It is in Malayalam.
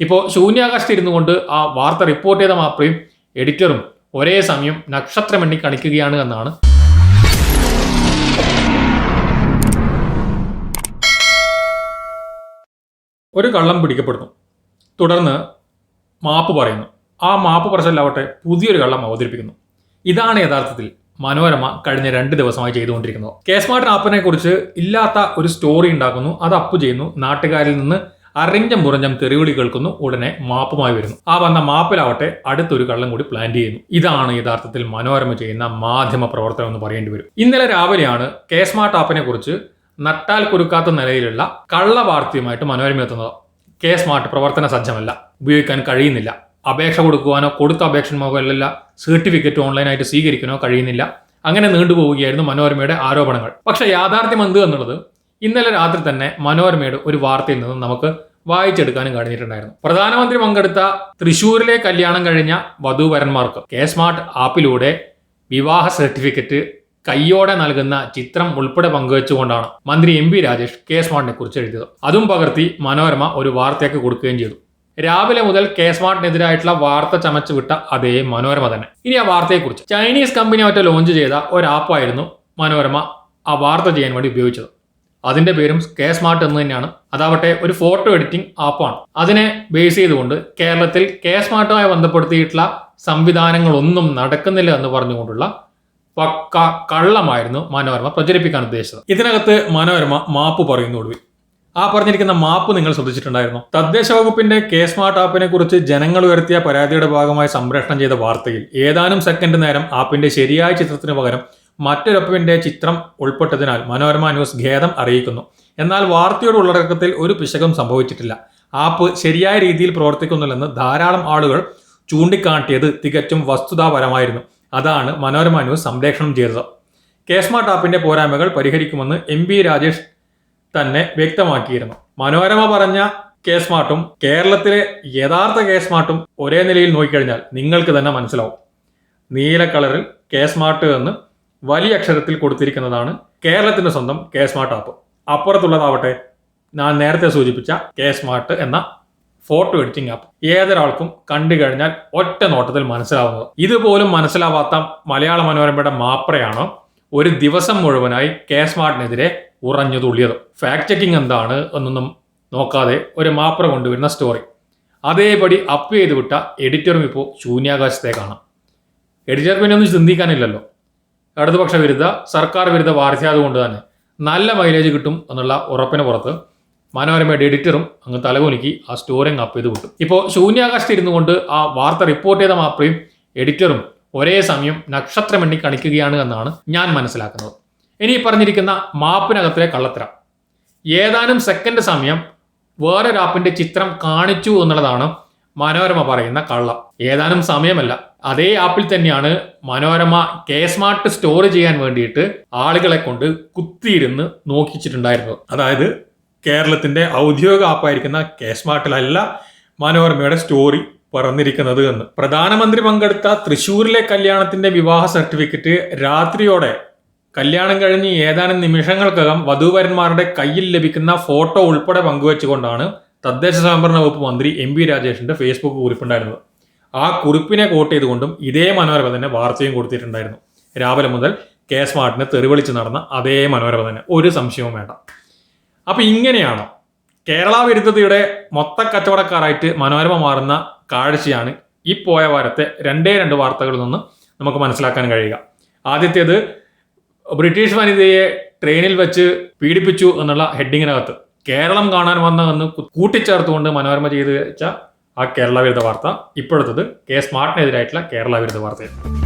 ഇപ്പോൾ ശൂന്യാകാശത്ത് ഇരുന്നു കൊണ്ട് ആ വാർത്ത റിപ്പോർട്ട് ചെയ്ത മാപ്രയും എഡിറ്ററും ഒരേ സമയം നക്ഷത്രമെണ്ണി കണിക്കുകയാണ് എന്നാണ്. ഒരു കള്ളം പിടിക്കപ്പെടുന്നു. തുടർന്ന് മാപ്പ് പറയുന്നു. ആ മാപ്പ് പറച്ചിലാവട്ടെ പുതിയൊരു കള്ളം അവതരിപ്പിക്കുന്നു. ഇതാണ് യഥാർത്ഥത്തിൽ മനോരമ കഴിഞ്ഞ രണ്ട് ദിവസമായി ചെയ്തുകൊണ്ടിരിക്കുന്നത്. കേസ്മാർട്ട് ആപ്പിനെ കുറിച്ച് ഇല്ലാത്ത ഒരു സ്റ്റോറി ഉണ്ടാക്കുന്നു. അത് അപ്പ് ചെയ്യുന്നു. നാട്ടുകാരിൽ നിന്ന് അറിഞ്ഞം പുറഞ്ഞം തെറിവിളി കേൾക്കുന്നു ഉടനെ മാപ്പുമായി വരുന്നു. ആ വന്ന മാപ്പിലാവട്ടെ അടുത്തൊരു കള്ളം കൂടി പ്ലാൻ ചെയ്യുന്നു. ഇതാണ് യഥാർത്ഥത്തിൽ മനോരമ ചെയ്യുന്ന മാധ്യമ പ്രവർത്തനം എന്ന് പറയേണ്ടി വരും. ഇന്നലെ രാവിലെയാണ് കെ സ്മാർട്ട് ആപ്പിനെ കുറിച്ച് നട്ടാൽ കുരുക്കാത്ത നിലയിലുള്ള കള്ള വാർത്തയുമായിട്ട് മനോരമ എത്തുന്നത്. കെ സ്മാർട്ട് പ്രവർത്തന സജ്ജമല്ല ഉപയോഗിക്കാൻ കഴിയുന്നില്ല. അപേക്ഷ കൊടുക്കുവാനോ കൊടുത്ത അപേക്ഷ മുകളിലല്ല സർട്ടിഫിക്കറ്റ് ഓൺലൈനായിട്ട് സ്വീകരിക്കാനോ കഴിയുന്നില്ല. അങ്ങനെ നീണ്ടുപോവുകയായിരുന്നു മനോരമയുടെ ആരോപണങ്ങൾ. പക്ഷേ യാഥാർത്ഥ്യം എന്ത് എന്നുള്ളത് ഇന്നലെ രാത്രി തന്നെ മനോരമയുടെ ഒരു വാർത്തയിൽ നിന്ന് നമുക്ക് വായിച്ചെടുക്കാനും കഴിഞ്ഞിട്ടുണ്ടായിരുന്നു. പ്രധാനമന്ത്രി പങ്കെടുത്ത തൃശൂരിലെ കല്യാണം കഴിഞ്ഞ വധുവരന്മാർക്ക് കെ സ്മാർട്ട് ആപ്പിലൂടെ വിവാഹ സർട്ടിഫിക്കറ്റ് കയ്യോടെ നൽകുന്ന ചിത്രം ഉൾപ്പെടെ പങ്കുവെച്ചുകൊണ്ടാണ് മന്ത്രി എം രാജേഷ് കെ സ്മാർട്ടിനെ കുറിച്ച് എഴുതിയത്. അതും പകർത്തി മനോരമ ഒരു വാർത്തയൊക്കെ കൊടുക്കുകയും ചെയ്തു. രാവിലെ മുതൽ കെ സ്മാർട്ടിനെതിരായിട്ടുള്ള വാർത്ത ചമച്ചു വിട്ട അതേ മനോരമ തന്നെ. ഇനി ആ വാർത്തയെക്കുറിച്ച് ചൈനീസ് കമ്പനി ഒറ്റ ലോഞ്ച് ചെയ്ത ഒരു ആപ്പായിരുന്നു മനോരമ ആ വാർത്ത ചെയ്യാൻ വേണ്ടി ഉപയോഗിച്ചത്. അതിന്റെ പേരും കെ സ്മാർട്ട് എന്ന് തന്നെയാണ്. അതാവട്ടെ ഒരു ഫോട്ടോ എഡിറ്റിംഗ് ആപ്പാണ്. അതിനെ ബേസ് ചെയ്തുകൊണ്ട് കേരളത്തിൽ കെ സ്മാർട്ടുമായി ബന്ധപ്പെടുത്തിയിട്ടുള്ള സംവിധാനങ്ങളൊന്നും നടക്കുന്നില്ല എന്ന് പറഞ്ഞുകൊണ്ടുള്ള പക്ക കള്ളമായിരുന്നു മനോരമ പ്രചരിപ്പിക്കാൻ ഉദ്ദേശിച്ചത്. ഇതിനകത്ത് മനോരമ മാപ്പ് പറയുന്നു ഒടുവിൽ. ആ പറഞ്ഞിരിക്കുന്ന മാപ്പ് നിങ്ങൾ ശ്രദ്ധിച്ചിട്ടുണ്ടായിരുന്നു? തദ്ദേശ വകുപ്പിന്റെ കെ സ്മാർട്ട് ആപ്പിനെ കുറിച്ച് ജനങ്ങൾ ഉയർത്തിയ പരാതിയുടെ ഭാഗമായി സംപ്രേഷണം ചെയ്ത വാർത്തയിൽ ഏതാനും സെക്കൻഡ് നേരം ആപ്പിന്റെ ശരിയായ ചിത്രത്തിന് പകരം മറ്റൊരപ്പിന്റെ ചിത്രം ഉൾപ്പെട്ടതിനാൽ മനോരമ ന്യൂസ് ഖേദം അറിയിക്കുന്നു. എന്നാൽ വാർത്തയുടെ ഉള്ളടക്കത്തിൽ ഒരു പിശകും സംഭവിച്ചിട്ടില്ല. ആപ്പ് ശരിയായ രീതിയിൽ പ്രവർത്തിക്കുന്നില്ലെന്ന് ധാരാളം ആളുകൾ ചൂണ്ടിക്കാട്ടിയത് തികച്ചും വസ്തുതാപരമായിരുന്നു. അതാണ് മനോരമ ന്യൂസ് സംപ്രേഷണം ചെയ്തത്. കേസ്മാർട്ട് ആപ്പിന്റെ പോരായ്മകൾ പരിഹരിക്കുമെന്ന് എം ബി രാജേഷ് തന്നെ വ്യക്തമാക്കിയിരുന്നു. മനോരമ പറഞ്ഞ കേസ്മാർട്ടും കേരളത്തിലെ യഥാർത്ഥ കേസ്മാർട്ടും ഒരേ നിലയിൽ നോക്കിക്കഴിഞ്ഞാൽ നിങ്ങൾക്ക് തന്നെ മനസ്സിലാവും. നീല കളറിൽ കേസ്മാർട്ട് എന്ന് വലിയ അക്ഷരത്തിൽ കൊടുത്തിരിക്കുന്നതാണ് കേരളത്തിന്റെ സ്വന്തം കെ സ്മാർട്ട് ആപ്പ്. അപ്പുറത്തുള്ളതാവട്ടെ ഞാൻ നേരത്തെ സൂചിപ്പിച്ച കെ സ്മാർട്ട് എന്ന ഫോട്ടോ എഡിറ്റിംഗ് ആപ്പ്. ഏതൊരാൾക്കും കണ്ടു കഴിഞ്ഞാൽ ഒറ്റ നോട്ടത്തിൽ മനസ്സിലാവുന്നത്. ഇതുപോലും മനസ്സിലാവാത്ത മലയാള മനോരമയുടെ മാപ്രയാണോ ഒരു ദിവസം മുഴുവനായി കെ സ്മാർട്ടിനെതിരെ ഉറഞ്ഞു തുള്ളിയത്. ഫാക്ട് ചെക്കിംഗ് എന്താണ് എന്നൊന്നും നോക്കാതെ ഒരു മാപ്ര കൊണ്ടുവരുന്ന സ്റ്റോറി അതേപടി അപ്പ് ചെയ്ത് വിട്ട എഡിറ്ററും ഇപ്പോൾ ശൂന്യാകാശത്തെ കാണാം എഡിറ്റർ പിന്നെ ഒന്നും ചിന്തിക്കാനില്ലല്ലോ. ഇടതുപക്ഷ വിരുദ്ധ സർക്കാർ വിരുദ്ധ വാർത്തയായത് കൊണ്ട് തന്നെ നല്ല മൈലേജ് കിട്ടും എന്നുള്ള ഉറപ്പിന് പുറത്ത് മനോരമയുടെ എഡിറ്ററും അങ്ങ് തലകുലുക്കി ആ സ്റ്റോറി അങ്ങ് അപ്പ് ചെയ്ത് വിട്ടു. ഇപ്പോൾ ശൂന്യാകാശത്ത് ഇരുന്നു കൊണ്ട് ആ വാർത്ത റിപ്പോർട്ട് ചെയ്ത മാപ്രയും എഡിറ്ററും ഒരേ സമയം നക്ഷത്രമെണ്ണി കണിക്കുകയാണ് എന്നാണ് ഞാൻ മനസ്സിലാക്കുന്നത്. ഇനി പറഞ്ഞിരിക്കുന്ന മാപ്പിനകത്തിലെ കള്ളത്തര. ഏതാനും സെക്കൻഡ് സമയം വേറൊരാപ്പിന്റെ ചിത്രം കാണിച്ചു എന്നുള്ളതാണ് മനോരമ പറയുന്ന കള്ളം. ഏതാനും സമയമല്ല. അതേ ആപ്പിൽ തന്നെയാണ് മനോരമ കെ സ്മാർട്ട് സ്റ്റോർ ചെയ്യാൻ വേണ്ടിയിട്ട് ആളുകളെ കൊണ്ട് കുത്തിയിരുന്ന് നോക്കിച്ചിട്ടുണ്ടായിരുന്നത്. അതായത് കേരളത്തിന്റെ ഔദ്യോഗിക ആപ്പായിരിക്കുന്ന കെ സ്മാർട്ടിലല്ല മനോരമയുടെ സ്റ്റോറി പറന്നിരിക്കുന്നത് എന്ന്. പ്രധാനമന്ത്രി പങ്കെടുത്ത തൃശൂരിലെ കല്യാണത്തിന്റെ വിവാഹ സർട്ടിഫിക്കറ്റ് രാത്രിയോടെ കല്യാണം കഴിഞ്ഞ് ഏതാനും നിമിഷങ്ങൾക്കകം വധുവരന്മാരുടെ കയ്യിൽ ലഭിക്കുന്ന ഫോട്ടോ ഉൾപ്പെടെ പങ്കുവച്ചുകൊണ്ടാണ് തദ്ദേശ സ്വയംഭരണ വകുപ്പ് മന്ത്രി എം പി രാജേഷിന്റെ ഫേസ്ബുക്ക് കുറിപ്പുണ്ടായിരുന്നത്. ആ കുറിപ്പിനെ കോട്ട് ചെയ്തുകൊണ്ടും ഇതേ മനോരമ തന്നെ വാർത്തയും കൊടുത്തിട്ടുണ്ടായിരുന്നു. രാവിലെ മുതൽ കെ സ്മാർട്ടിനെ തെറിവിളിച്ച് നടന്ന അതേ മനോരമ തന്നെ ഒരു സംശയവും വേണ്ട. അപ്പൊ ഇങ്ങനെയാണോ? കേരള വിരുദ്ധതയുടെ മൊത്ത കച്ചവടക്കാരായിട്ട് മനോരമ മാറുന്ന കാഴ്ചയാണ് ഈ പോയ വാരത്തെ രണ്ടേ രണ്ട് വാർത്തകളിൽ നിന്ന് നമുക്ക് മനസ്സിലാക്കാൻ കഴിയുക. ആദ്യത്തേത് ബ്രിട്ടീഷ് വനിതയെ ട്രെയിനിൽ വെച്ച് പീഡിപ്പിച്ചു എന്നുള്ള ഹെഡിങ്ങിനകത്ത് കേരളം കാണാൻ വന്നതെന്ന് കൂട്ടിച്ചേർത്തുകൊണ്ട് മനോരമ ചെയ്തു വെച്ച ആ കേരള വിരുദ്ധ വാർത്ത ഇപ്പോഴത്തത് കെ സ്മാർട്ടിനെതിരായിട്ടുള്ള കേരള വിരുദ്ധ വാർത്തയാണ്.